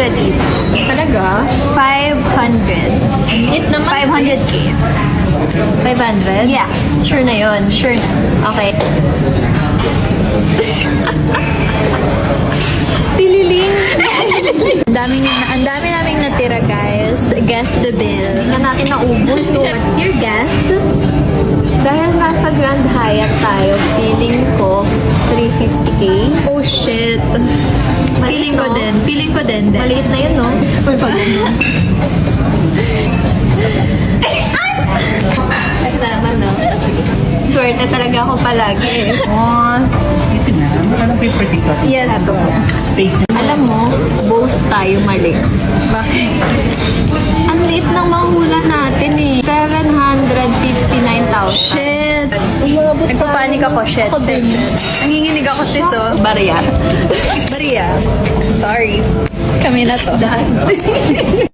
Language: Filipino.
280. Talaga? 500. It naman. 500k. 500? Yeah. Sure na yun. Sure na. Okay. Tililing. Ang daming, ang dami naming natira, guys. Guess the bill. Hindi na natin naubos. So, what's your guess? Dahil nasa Grand Hyatt tayo, feeling ko 350k. Oh, shit. Feeling ko din. Feeling ko din. din. Maliit na yun, no? Or pag Tama, no? Swerte talaga ako palagi. Oh, Easy na. Ano paper dito? yes. Steak na. Alam mo, both tayo mali. Bakit? Ang liit ng eh. 759,000. Shit. Nagpapanik ako. Shit. Ako din. Nanginginig ako, sis, oh. Barya. Maria. Sorry. Kami na to.